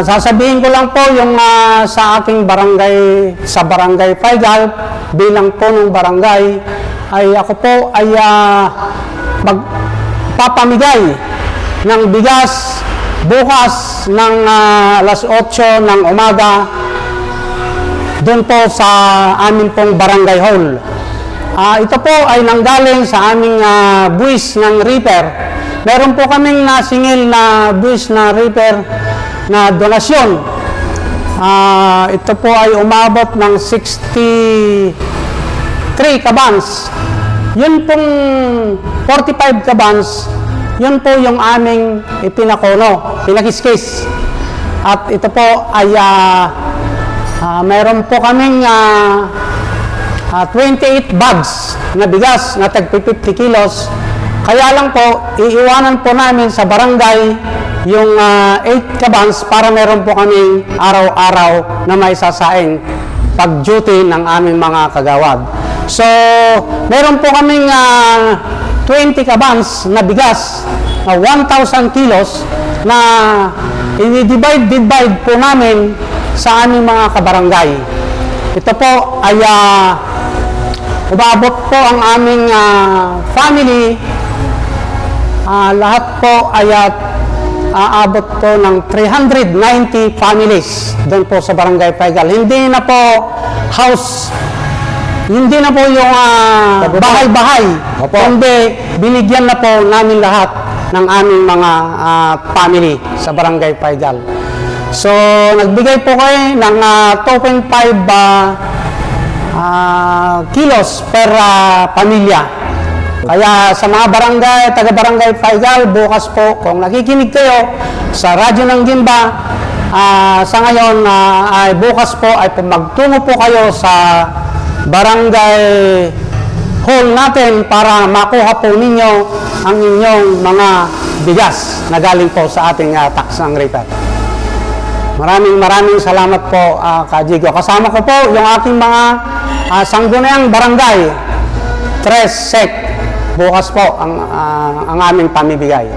Ah, sasabihin ko lang po yung ah, sa aking barangay, sa barangay Paigal, bilang po ng barangay, ay ako po ay ah, magpapamigay ng bigas bukas ng ah, alas 8 ng umaga doon po sa amin pong barangay hall. Ah, ito po ay nanggaling sa aming ah, buwis ng reaper. Meron po kaming nasingil na buwis na reaper na donasyon. Ah, ito po ay umabot ng 63 kabans. Yun pong 45 kabans, yun po yung aming ipinakono, pinakiskis. At ito po ay ah, ah, meron po kaming ah, ah, 28 bags na bigas na tag 50 kilos. Kaya lang po, iiwanan po namin sa barangay yung ah, 8 kabans para meron po kaming araw-araw na may sasaing pag-duty ng aming mga kagawad. So, meron po kaming ah, 20 kabans na bigas na 1,000 kilos na i-divide divide po namin sa aming mga kabarangay. Ito po ay ah, umabot po ang aming ah, family Ah, lahat po ay ah, aabot po ng 390 families doon po sa Barangay Paigal. Hindi na po house, hindi na po yung ah, bahay-bahay, kundi binigyan na po namin lahat ng aming mga ah, family sa Barangay Paigal. So, nagbigay po kayo ng ah, 2.5 ah, ah, kilos per ah, pamilya. Kaya sa mga barangay, taga-barangay Paigal, bukas po, kung nakikinig kayo sa radyo ng Gimba, ah, sa ngayon, ah, ay bukas po, ay magtungo po kayo sa barangay hall natin para makuha po ninyo ang inyong mga bigas na galing po sa ating uh, tax ng repair. Maraming maraming salamat po, uh, Kajigo. Kasama ko po yung aking mga uh, sanggunayang barangay, Tres Sec. Bukas po ang, ah, ang aming pamibigay.